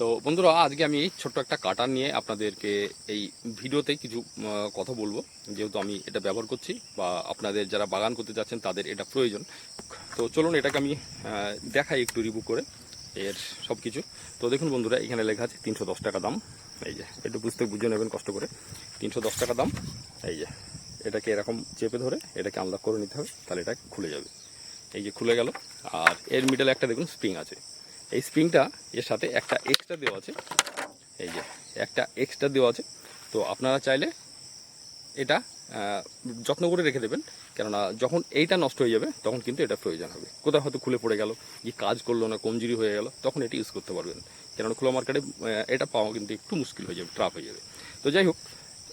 তো বন্ধুরা, আজকে আমি ছোট্ট একটা কাটার নিয়ে আপনাদেরকে এই ভিডিওতে কিছু কথা বলব। যেহেতু আমি এটা ব্যবহার করছি বা আপনাদের যারা বাগান করতে যাচ্ছেন, তাদের এটা প্রয়োজন। তো চলুন, এটাকে আমি দেখাই একটু রিভিউ করে এর সব কিছু তো দেখুন বন্ধুরা, এখানে লেখা আছে তিনশো দশ টাকা দাম। এই যে, একটু বুঝতে, বুঝে নেবেন কষ্ট করে। তিনশো দশ টাকা দাম। এই যে, এটাকে এরকম চেপে ধরে এটাকে আনলক করে নিতে হবে, তাহলে এটা খুলে যাবে। এই যে, খুলে গেল। আর এর মিডলে একটা দেখুন স্প্রিং আছে। এই স্প্রিংটা এর সাথে একটা এক্সট্রা দেওয়া আছে। এই যে, একটা এক্সট্রা দেওয়া আছে। তো আপনারা চাইলে এটা যত্ন করে রেখে দেবেন। কেননা যখন এইটা নষ্ট হয়ে যাবে, তখন কিন্তু এটা প্রয়োজন হবে। কোথাও হয়তো খুলে পড়ে গেল কি কাজ করল না, কমজুরি হয়ে গেল, তখন এটা ইউজ করতে পারবেন। কেননা খোলা মার্কেটে এটা পাওয়া কিন্তু একটু মুশকিল হয়ে যাবে ট্রাপ হয়ে যাবে। তো যাই হোক,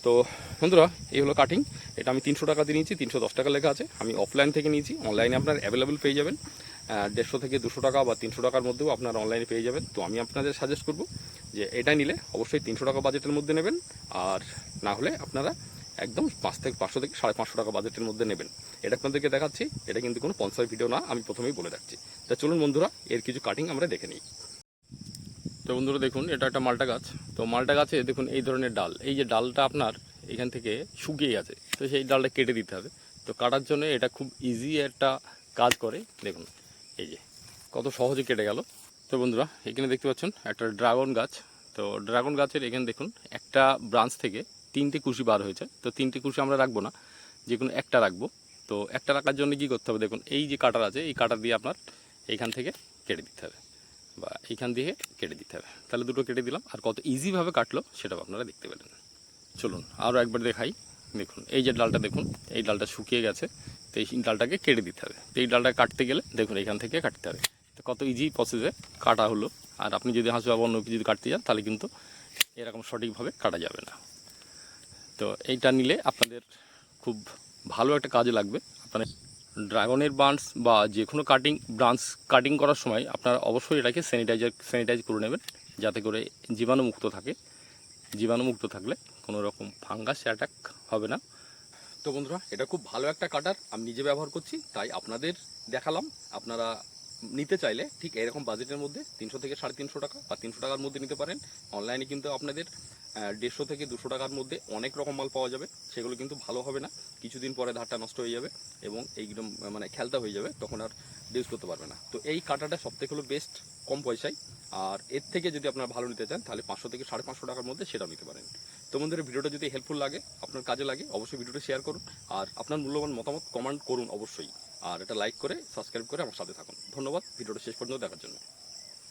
তো বন্ধুরা, এই হলো কাটিং এটা আমি তিনশো টাকা দিয়ে নিয়েছি, তিনশো দশ টাকা লেখা আছে। আমি অফলাইন থেকে নিয়েছি অনলাইনে আপনার অ্যাভেলেবেল পেয়ে যাবেন। দেড়শো থেকে দুশো টাকা বা তিনশো টাকার মধ্যেও আপনারা অনলাইনে পেয়ে যাবেন। তো আমি আপনাদের সাজেস্ট করব যে এটা নিলে অবশ্যই তিনশো টাকা বাজেটের মধ্যে নেবেন, আর না হলে আপনারা একদম পাঁচ থেকে পাঁচশো থেকে সাড়ে পাঁচশো টাকা বাজেটের মধ্যে নেবেন। এটা আপনাদেরকে দেখাচ্ছি, এটা কিন্তু কোনো পঞ্চাশ ভিডিও না, আমি প্রথমেই বলে রাখছি। তা চলুন বন্ধুরা, এর কিছু কাটিং আমরা দেখে নিই। তো বন্ধুরা দেখুন, এটা একটা মালটা গাছ। তো মালটা গাছে দেখুন এই ধরনের ডাল। এই যে ডালটা আপনার এখান থেকে শুকিয়ে গেছে, তো সেই ডালটা কেটে দিতে হবে। তো কাটার জন্য এটা খুব ইজি একটা কাজ করে, দেখুন। এই যে, কত সহজে কেটে গেল। তো বন্ধুরা, এখানে দেখতে পাচ্ছেন একটা ড্রাগন গাছ। তো ড্রাগন গাছের এখানে দেখুন, একটা ব্রাঞ্চ থেকে তিনটে কুশি বার হয়েছে। তো তিনটে কুশি আমরা রাখব না, যে কোনো একটা রাখব। তো একটা রাখার জন্য কি করতে হবে? দেখুন, এই যে কাটার আছে, এই কাটার দিয়ে আপনার এইখান থেকে কেটে দিতে হবে বা এইখান দিয়ে কেটে দিতে হবে। তাহলে দুটো কেটে দিলাম, আর কত ইজিভাবে কাটলো সেটাও আপনারা দেখতে পেলেন। চলুন আরও একবার দেখাই। দেখুন, এই যে ডালটা দেখুন, এই ডালটা শুকিয়ে গেছে। তো এই ডালটাকে কেটে দিতে হবে। এই ডালটা কাটতে গেলে দেখুন, এখান থেকে কাটতে হবে। তো কত ইজি প্রসেসে কাটা হলো। আর আপনি যদি হাঁসু বা অন্য কিছু যদি কাটতে যান, তাহলে কিন্তু এরকম সঠিকভাবে কাটা যাবে না। তো এইটা নিলে আপনাদের খুব ভালো একটা কাজে লাগবে। আপনার ড্রাগনের ব্রাঞ্চ বা যে কোনো কাটিং ব্রাঞ্চ কাটিং করার সময় আপনারা অবশ্যই এটাকে স্যানিটাইজার স্যানিটাইজ করে নেবেন। যাতে করে জীবাণুমুক্ত থাকে। জীবাণুমুক্ত থাকলে কোনো রকম ফাঙ্গাস অ্যাটাক হবে না। তো বন্ধুরা, এটা খুব ভালো একটা কাটার আমি নিজে ব্যবহার করছি, তাই আপনাদের দেখালাম। আপনারা নিতে চাইলে ঠিক এরকম বাজেটের মধ্যে তিনশো থেকে সাড়ে তিনশো টাকা বা তিনশো টাকার মধ্যে নিতে পারেন। অনলাইনে কিন্তু আপনাদের দেড়শো থেকে দুশো টাকার মধ্যে অনেক রকম মাল পাওয়া যাবে। সেগুলো কিন্তু ভালো হবে না। কিছুদিন পরে ধারটা নষ্ট হয়ে যাবে এবং এইরকম মানে খেলতা হয়ে যাবে, তখন আর ইউজ করতে পারবে না। তো এই কাটাটা সব থেকে হলো বেস্ট কম পয়সায়। আর এর থেকে যদি আপনারা ভালো নিতে চান, তাহলে পাঁচশো থেকে সাড়ে পাঁচশো টাকার মধ্যে সেটাও নিতে পারেন। তো বন্ধুরা, ভিডিওটা যদি হেল্পফুল লাগে, আপনার কাজে লাগে, অবশ্যই ভিডিওটা শেয়ার করুন। আর আপনার মূল্যবান মতামত কমেন্ট করুন অবশ্যই। আর এটা লাইক করে সাবস্ক্রাইব করে আমার সাথে থাকুন। ধন্যবাদ, ভিডিওটা শেষ পর্যন্ত দেখার জন্য।